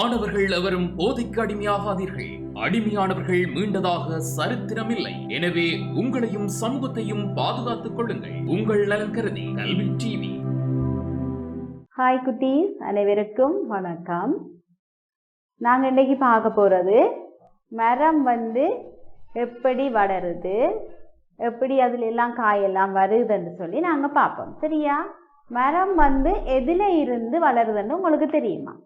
மாணவர்கள் எவரும் போதைக்கு அடிமையாகாதீர்கள். அடிமையானவர்கள் மீண்டதாக சரித்திரமில்லை. எனவே உங்களையும் சமூகத்தையும் பாதுகாத்துக் கொள்ளுங்கள். உங்கள் நலன் கருதி கல்வி டிவி. ஹாய் குட்டீஸ். அனைவருக்கும் வணக்கம். நாங்கள் இன்னைக்கு பார்க்க போகிறது மரம் வந்து எப்படி வளருது எப்படி அதில் எல்லாம் காயெல்லாம் வருதுன்னு சொல்லி நாங்கள் பார்ப்போம். சரியா? மரம் வந்து எதில் இருந்து வளருதுன்னு உங்களுக்கு தெரியுமா?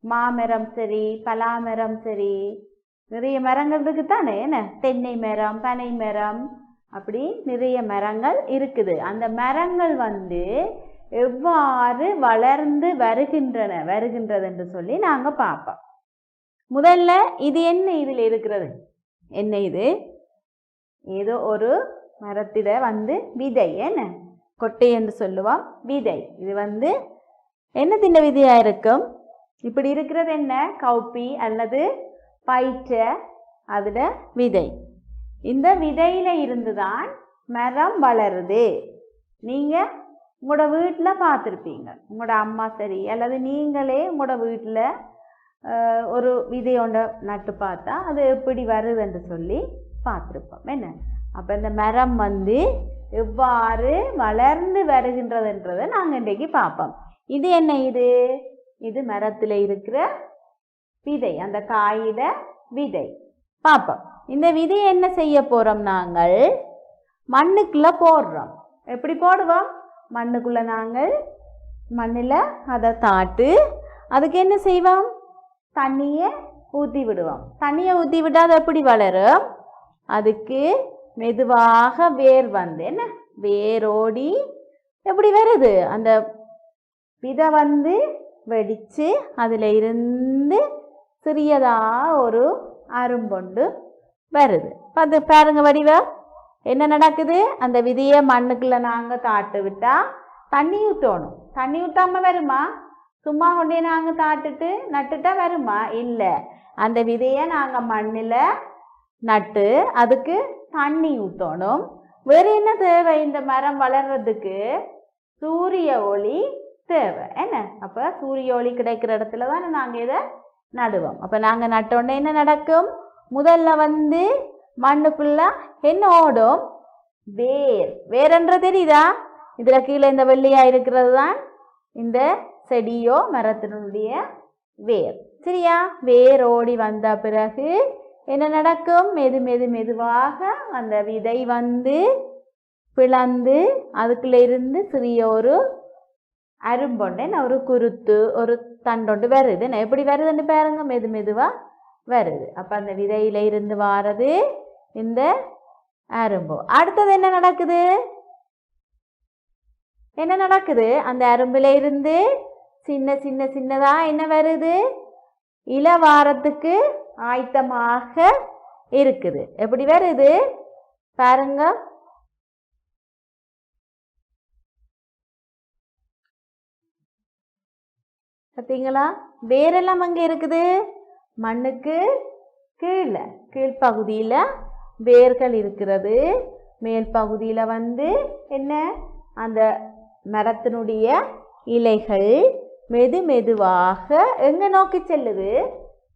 மாமரம் சரி பலாமரம் சரி நிறைய மரங்கள் இருக்கு தானே? என்ன? தென்னை மரம் பனை மரம் அப்படி நிறைய மரங்கள் இருக்குது. அந்த மரங்கள் வந்து எவ்வாறு வளர்ந்து வருகின்றன? வருகின்றது என்று சொல்லி நாங்கள் பார்ப்போம் முதல்ல இது என்ன இதில் இருக்கிறது? என்ன இது? ஏதோ ஒரு மரத்தில வந்து விதை. என்ன? கொட்டை என்று சொல்லுவோம். விதை. இது வந்து என்ன தின்ன விதையாக இருக்கும்? இப்படி இருக்கிறது என்ன? கவுப்பி அல்லது பயிற்ற அதில் விதை. இந்த விதையில இருந்து தான் மரம் வளருது. நீங்கள் உங்களோட வீட்டில் பார்த்துருப்பீங்க. உங்களோட அம்மா சரி அல்லது நீங்களே உங்களோட வீட்டில் ஒரு விதையோண்ட நட்டு பார்த்தா அது எப்படி வருதுன்னு சொல்லி பார்த்துருப்போம். என்ன? அப்போ இந்த மரம் வந்து எவ்வாறு வளர்ந்து வருகின்றதுன்றதை நாங்கள் இன்றைக்கு பார்ப்போம். இது என்ன இது? இது மரத்தில் இருக்கிற விதை அந்த காயில விதை. பார்ப்போம் இந்த விதையை என்ன செய்ய போகிறோம் நாங்கள்? மண்ணுக்குள்ளே போடுறோம். எப்படி போடுவோம்? மண்ணுக்குள்ளே நாங்கள் மண்ணில் அதை தாட்டு அதுக்கு என்ன செய்வோம்? தண்ணியை ஊற்றி விடுவோம். தண்ணியை ஊற்றி விட்டால் அது எப்படி வளரும்? அதுக்கு மெதுவாக வேர் வந்து என்ன? வேரோடி எப்படி வருது? அந்த விதை வந்து வெடித்து அதில் இருந்து சிறியதாக ஒரு அரும்பொண்டு வருது அது பாருங்க வடிவ என்ன நடக்குது அந்த விதையை மண்ணுக்குள்ளே நாங்கள் தாட்டு விட்டால் தண்ணி ஊற்றணும் தண்ணி விட்டாமல் வருமா சும்மா கொண்டே நாங்கள் தாட்டுட்டு நட்டுட்டா வருமா இல்லை அந்த விதையை நாங்கள் மண்ணில் நட்டு அதுக்கு தண்ணி ஊற்றணும் வேறு என்ன தேவை இந்த மரம் வளர்றதுக்கு சூரிய ஒளி தேவை. என்ன? அப்போ சூரிய ஒளி கிடைக்கிற இடத்துல தானே நாங்கள் இதை நடுவோம். அப்போ நாங்கள் நட்டோடனே என்ன நடக்கும்? முதல்ல வந்து மண்ணுக்குள்ள என்ன ஓடும்? வேர். வேர்ன்ற தெரியுதா? இதில் கீழே இந்த வெள்ளையாக இருக்கிறது தான் இந்த செடியோ மரத்தினுடைய வேர். சரியா? வேர் ஓடி வந்த பிறகு என்ன நடக்கும்? மெது மெது மெதுவாக அந்த விதை வந்து பிளந்து அதுக்குள்ளே இருந்து சிறிய ஒரு அரும்பொண்டை ஒரு குருத்து ஒரு தண்டொண்டு வருது. நான் எப்படி வருதுன்னு பாருங்க மெது மெதுவாக வருது. அப்போ அந்த விதையில இருந்து வாரது இந்த அரும்பு. அடுத்தது என்ன நடக்குது? என்ன நடக்குது? அந்த அரும்புல இருந்து சின்ன சின்ன சின்னதா என்ன வருது? இளவாரத்துக்கு ஆயத்தமாக இருக்குது. எப்படி வருது? பாருங்க. பார்த்தீங்களா வேரெல்லாம் அங்கே இருக்குது? மண்ணுக்கு கீழே கீழ்ப்பகுதியில் வேர்கள் இருக்கிறது. மேல் பகுதியில் வந்து என்ன? அந்த மரத்தினுடைய இலைகள் மெது மெதுவாக எங்கே நோக்கி செல்லுது?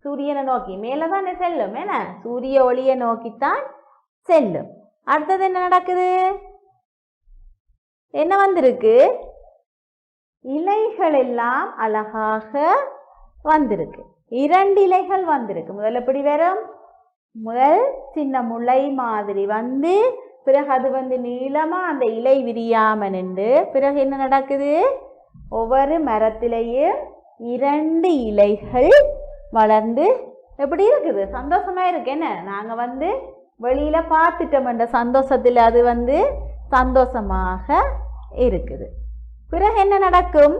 சூரியனை நோக்கி. மேலே தானே செல்லும் என்ன? சூரிய ஒளியை நோக்கித்தான் செல்லும். அடுத்தது என்ன நடக்குது? என்ன வந்திருக்கு? இலைகள் எல்லாம் அழகாக வந்திருக்கு. இரண்டு இலைகள் வந்திருக்கு. முதல்ல எப்படி வரும்? முதல் சின்ன முளை மாதிரி வந்து பிறகு அது வந்து நீளமாக அந்த இலை விரியாம நின்று பிறகு என்ன நடக்குது? ஒவ்வொரு மரத்திலேயும் இரண்டு இலைகள் வளர்ந்து எப்படி இருக்குது? சந்தோஷமாக இருக்கு. என்ன? நாங்கள் வந்து வெளியில் பார்த்துட்டோம் என்ற சந்தோஷத்தில் அது வந்து சந்தோஷமாக இருக்குது. பிறகு என்ன நடக்கும்?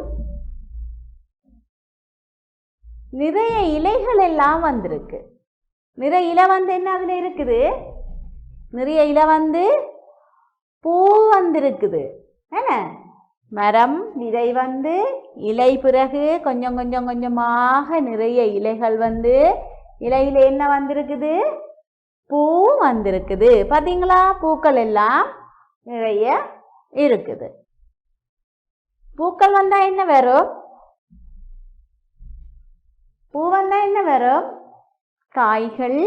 நிறைய இலைகள் எல்லாம் வந்திருக்கு. நிறைய இலை வந்து என்ன அதில் இருக்குது? நிறைய இலை வந்து பூ வந்திருக்குது. என்ன? மரம் விதை வந்து இலை பிறகு கொஞ்சம் கொஞ்சம் கொஞ்சமாக நிறைய இலைகள் வந்து இலையில என்ன வந்திருக்குது? பூ வந்திருக்குது. பார்த்தீங்களா? பூக்கள் எல்லாம் நிறைய இருக்குது. பூக்கள் வந்தா என்ன வரும்? பூ வந்தா என்ன வரும்? காய்கள்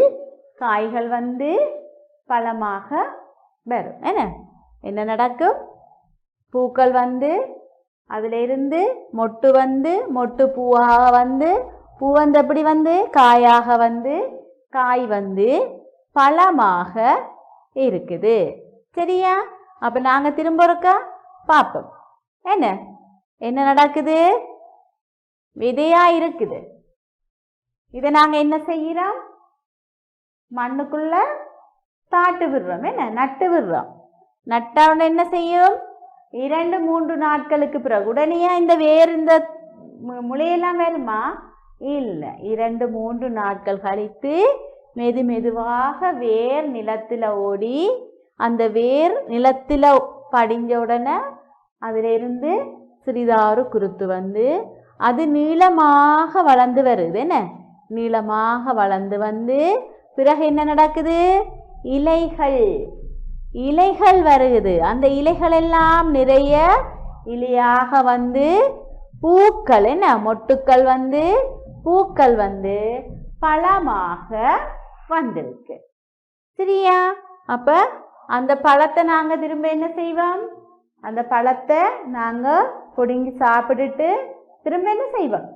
காய்கள் வந்து பழமாக வரும். என்ன? என்ன நடக்கும்? பூக்கள் வந்து அதிலிருந்து மொட்டு வந்து மொட்டு பூவாக வந்து பூ வந்து எப்படி வந்து? காயாக வந்து காய் வந்து பழமாக இருக்குது. சரியா? அப்போ நாங்கள் திரும்ப இருக்கா பார்ப்போம். என்ன? என்ன நடக்குது? விதையா இருக்குது. இதை நாங்கள் என்ன செய்கிறோம் மண்ணுக்குள்ள தாட்டு விடுறோம். என்ன? நட்டு விடுறோம். நட்டவுடனே என்ன செய்யும்? இரண்டு மூன்று நாட்களுக்கு பிறகு. உடனே இந்த வேர் இந்த மு- முளையெல்லாம் வருமா? இல்லை. இரண்டு மூன்று நாட்கள் கழித்து மெது மெதுவாக வேர் நிலத்தில் ஓடி அந்த வேர் நிலத்தில் படிஞ்ச உடனே அதிலிருந்து சிறிதாறு குருத்து வந்து அது நீளமாக வளர்ந்து வருது. என்ன? நீளமாக வளர்ந்து வந்து பிறகு என்ன நடக்குது? இலைகள். இலைகள் வருகுது அந்த இலைகள் எல்லாம் நிறைய இலையாக வந்து பூக்கள். என்ன? மொட்டுக்கள் வந்து பூக்கள் வந்து பழமாக வந்திருக்கு. சரியா? அப்ப அந்த பழத்தை நாங்க திரும்ப என்ன செய்வோம்? அந்த பழத்தை நாங்கள் பிடுங்கி சாப்பிட்டுட்டு திரும்ப என்ன செய்வோம்?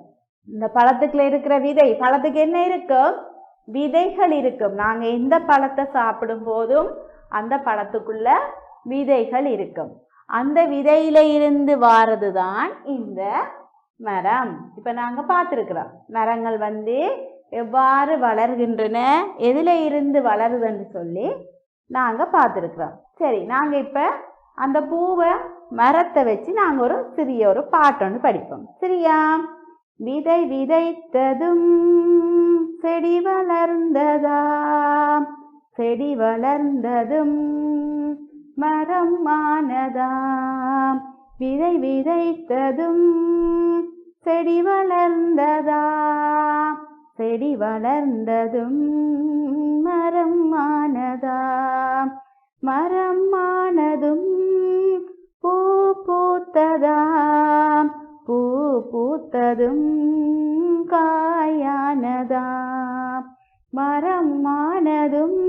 இந்த பழத்துக்குள்ள இருக்கிற விதை பழத்துக்கு என்ன இருக்கும்? விதைகள் இருக்கும். நாங்க எந்த பழத்தை சாப்பிடும் போதும் அந்த பழத்துக்குள்ள விதைகள் இருக்கும். அந்த விதையில இருந்து வாரது தான் இந்த மரம். இப்ப நாங்க பார்த்துருக்குறோம். மரங்கள் வந்து எவ்வாறு வளர்கின்றன எதில் இருந்து வளருதுன்னு சொல்லி நாங்க பார்த்துருக்குறோம். சரி நாங்க இப்போ அந்த பூவை மரத்தை வச்சு நாங்கள் ஒரு சிறிய ஒரு பாட்டொன்று படிப்போம். சரியா விதை விதைத்ததும் செடி வளர்ந்ததாம் செடி வளர்ந்ததும் மரம் ஆனதாம் விதை விதைத்ததும் செடி வளர்ந்ததாம் செடி வளர்ந்ததும் மரம் ஆனதாம் மரமானதும் பூ பூத்ததாம். பூ பூத்ததும் காயானதாம். மரமானதும்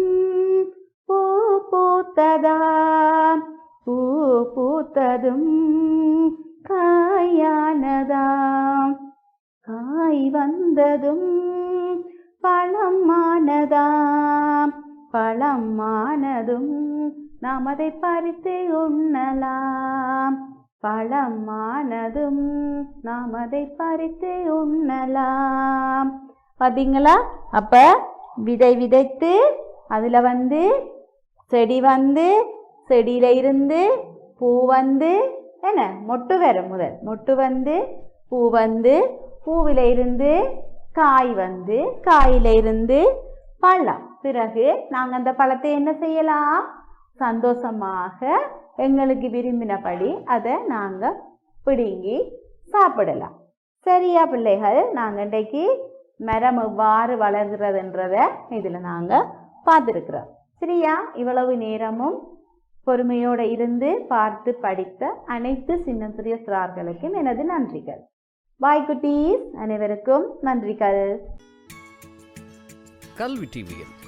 பூ பூத்ததாம். பூ பூத்ததும் காயானதாம். காய் வந்ததும் பழமானதாம். பழம் ஆனதும் நாம் அதை பறித்து உண்ணலாம். பழம் ஆனதும் நாம் அதை பறித்து உண்ணலாம். பார்த்தீங்களா அப்ப விதை விதைத்து அதில் வந்து செடி வந்து செடியில இருந்து பூ வந்து என்ன? மொட்டு வரும் முதல். மொட்டு வந்து பூ வந்து பூவில இருந்து காய் வந்து காயில இருந்து பழம். பிறகு நாங்கள் அந்த பழத்தை என்ன செய்யலாம்? சந்தோஷமாக எங்களுக்கு விரும்பினபடி அதை நாங்கள் பிடுங்கி சாப்பிடலாம். சரியா பிள்ளைகள்? நாங்கள் இன்றைக்கு மரம் எவ்வாறு வளர்கிறதுன்றத இதில் நாங்கள் பார்த்துருக்குறோம். சரியா? இவ்வளவு நேரமும் பொறுமையோடு இருந்து பார்த்து படித்த அனைத்து சின்ன சிறிய சிறார்களுக்கும் எனது நன்றிகள். பாய் குட்டீஸ் அனைவருக்கும் நன்றிகள். கல்வி டிவியில்